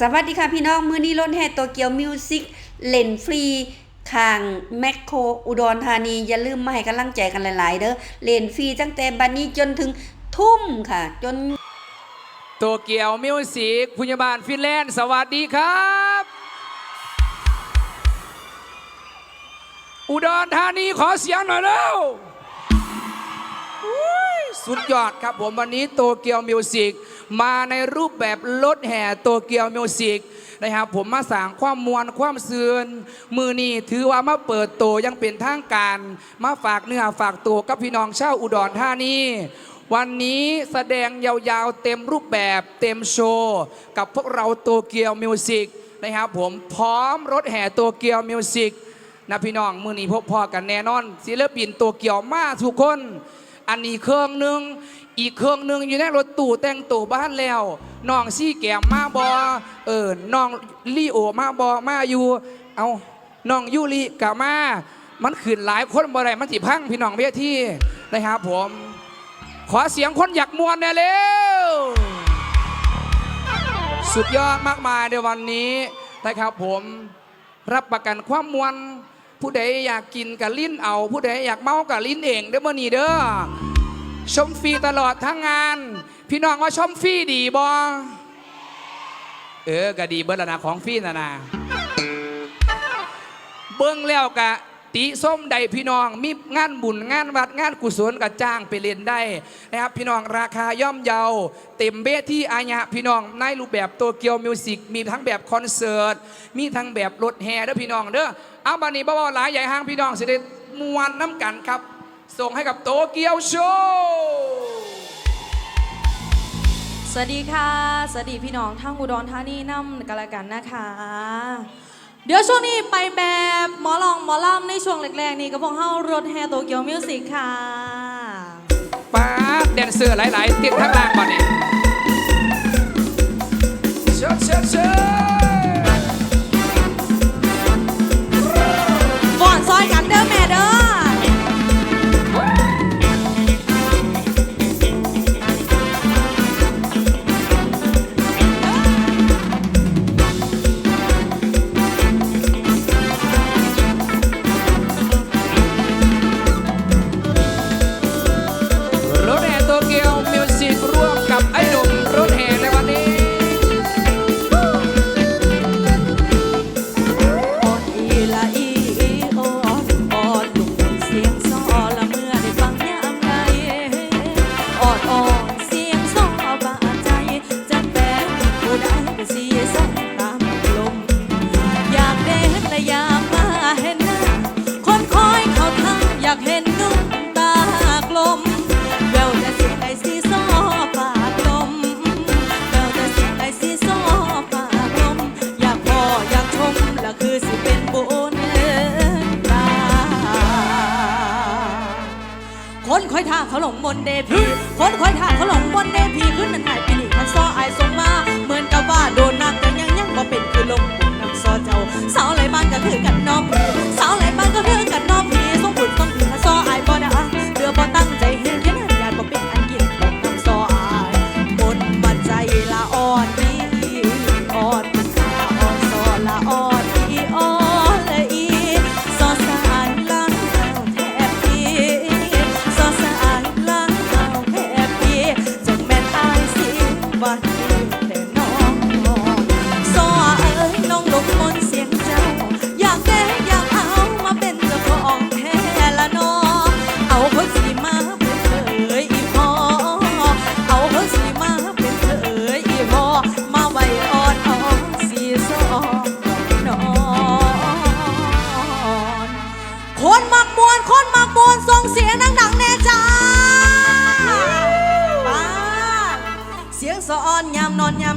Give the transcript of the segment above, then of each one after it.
สวัสดีค่ะพี่น้อง มือนี้รถแห่โตเกียวมิวสิกเล่นฟรีข้างแมคโครอุดรธานี อย่าลืมมาให้กำลังใจกันหลาย ๆ เด้อเล่นฟรีตั้งแต่บัดนี้จนถึงทุ่มค่ะ จนโตเกียวมิวสิกพยาบาลฟินแลนด์ สวัสดีครับ อุดรธานีขอเสียงหน่อยเร็วอุ้ยสุดยอดครับผมวันนี้โตเกียวมิวสิก มาในรูปแบบรถแห่โตเกียวมิวสิกนะครับผมมาสร้างความมวลความเสื่อนมือนี้ถือว่ามาเปิดโตยังเป็นทางการ มาฝากเนื้อฝากตัวกับพี่น้องชาวอุดรธานีวันนี้แสดงยาวๆเต็มรูปแบบเต็มโชว์ กับพวกเราโตเกียวมิวสิกนะครับผมพร้อมรถแห่โตเกียวมิวสิกนะพี่น้องมือนี้พบพอกันแน่นอนศิลปินโตเกียวมาทุกคน อันนี้เครื่องหนึ่ง อีกเครื่องหนึ่งอยู่ในรถตู้แต่งตัวบ้านแล้วน้องซี่แก้มมาบอเออน้องลี่โอมาบอมาอยู่เอาน้องยูริกะมา มันขึ้นหลายคนบ่ได้มันสิพังพี่น้องเวทีนะครับผม ขอเสียงคนอยากมวนแน่เร็วสุดยอดมากมายในวันนี้นะครับผมรับประกันความมวลผู้ใดอยากกินกับลิ้นเอา ผู้ใดอยากเมากับลิ้นเองเด้อมื่อนี้เด้อ ชมฟรีตลอดทั้งงาน พี่น้องว่าชมฟรีดีบอเออก็ดีเบิร์ละนะของฟรีนะนะเบิ้งแล้วกะติส้มใดพี่น้องมีงานบุญงานวัดงานกุศลกับจ้างไปเรียนได้นะครับพี่น้องราคาย่อมเยา เต็มเบสที่อายะพี่น้องในรูปแบบโตเกียวมิวสิกมีทั้งแบบคอนเสิร์ตมีทั้งแบบรถแห่เด้อพี่น้องเด้อเอาบันนี้บ่าวหลายใหญ่ห้างพี่น้องสิได้มวนน้ำกันครับ ส่งให้กับโตเกียวโชว์สวัสดีค่ะ สวัสดีพี่น้องทั้งอุดรธานีน้ำกันละกันนะคะ เดี๋ยวช่วงนี้ไปแบบหมอลองหมอล่ำในช่วงแรกๆ นี่ก็พวกเฮารถแฮโตเกียวมิวสิกค่ะป้าดแดนเซอร์หลายๆ ติดทั้งล่างบ่นี่เชิญเชิญเชิญ เขาหลงมนเดพีคนคอยท่าเขาหลงมนเดพีขึ้นนั้นหายไปนี่คันซ้อไอายส่งมาเหมือนกับว่าโดนน้ำแต่ยังยังบ่เป็นคือลมบุญน้ำซอเจ้าสาวไหลบ้านก็คือกันน้องสาวไหลบ้านก็คือกันน้อง ออนยามนอนยาม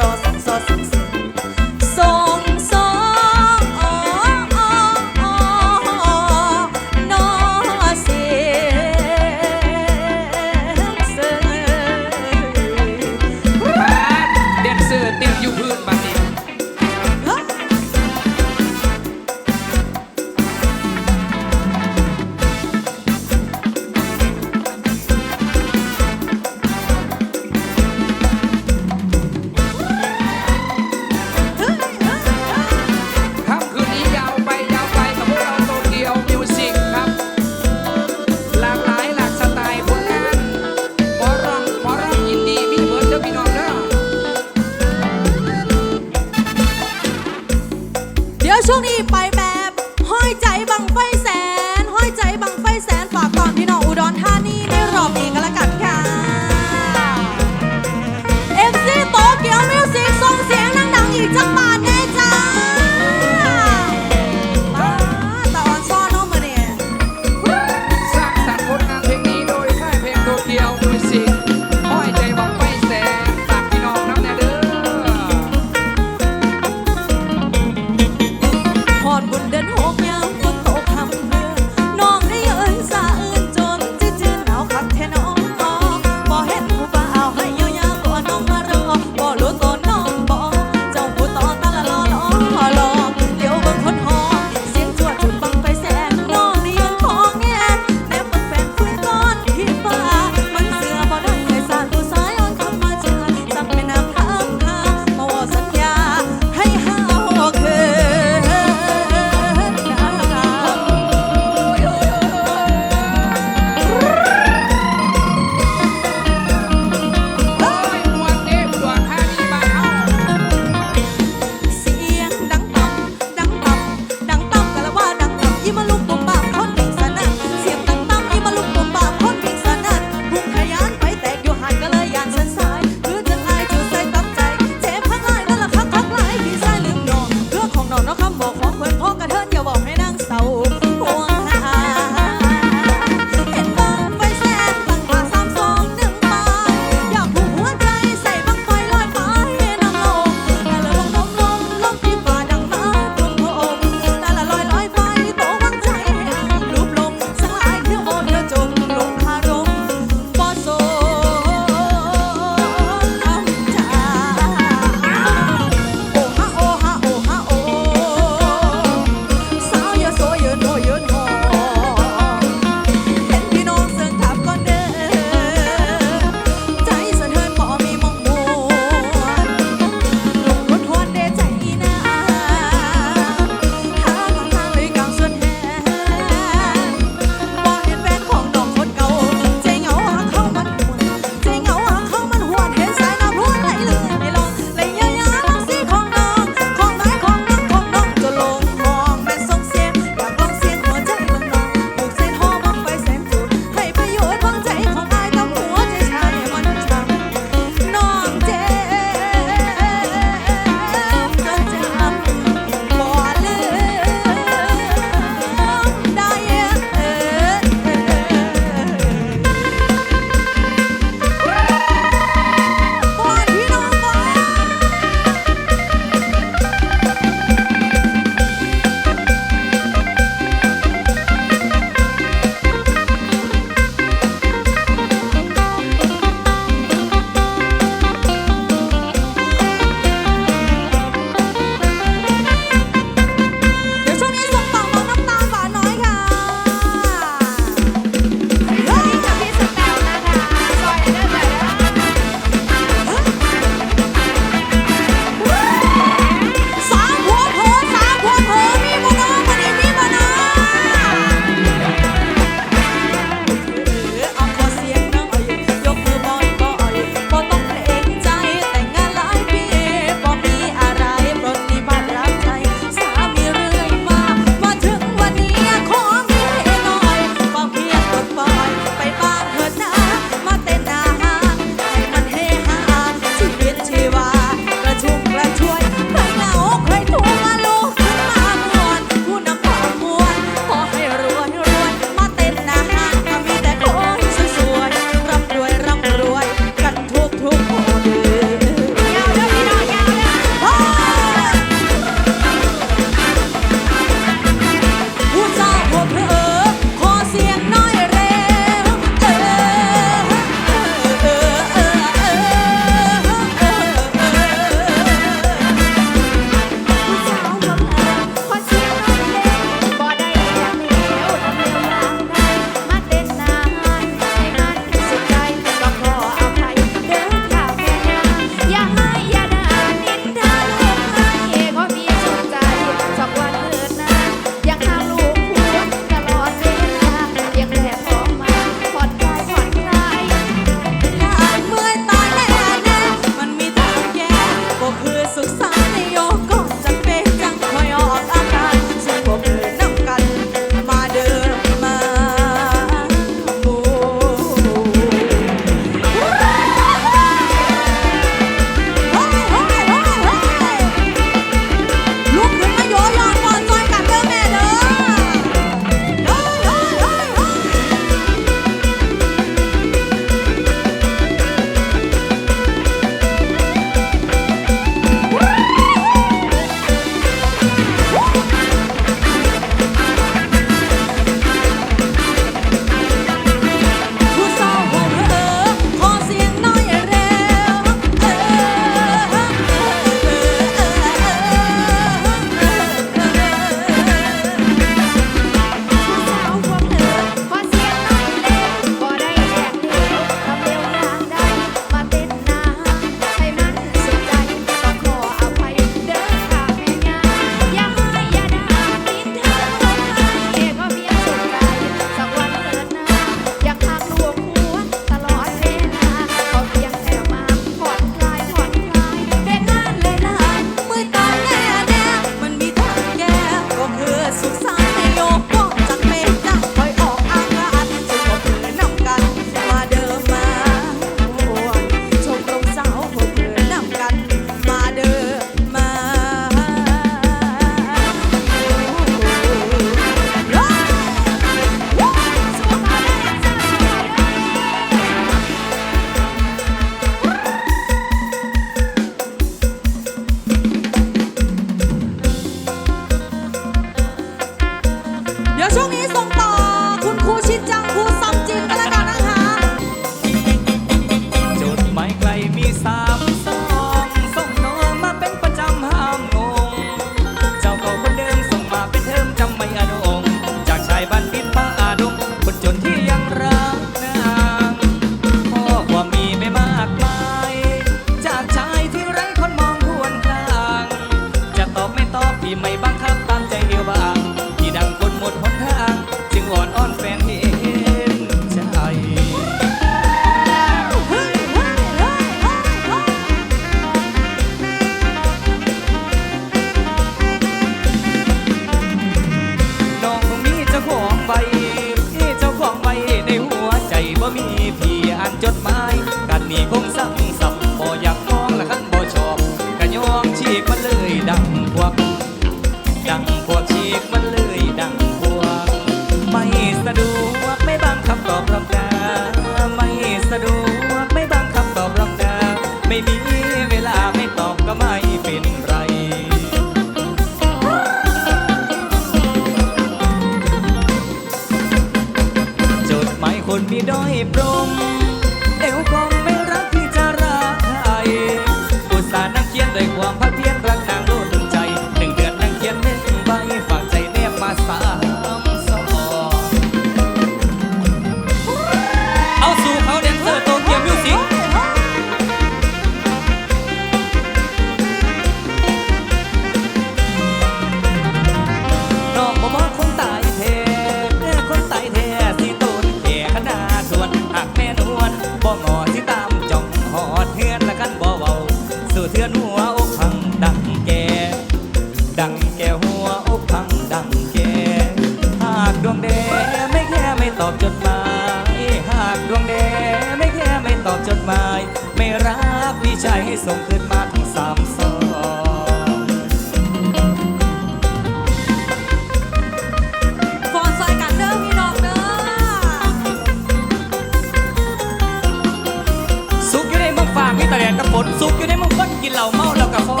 กินเหล่าเมาแล้วก็ฟ้อ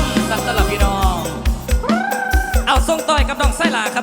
นสันตลับพี่น้อง เอาทรงต่อยกับดองไส้หลาครับ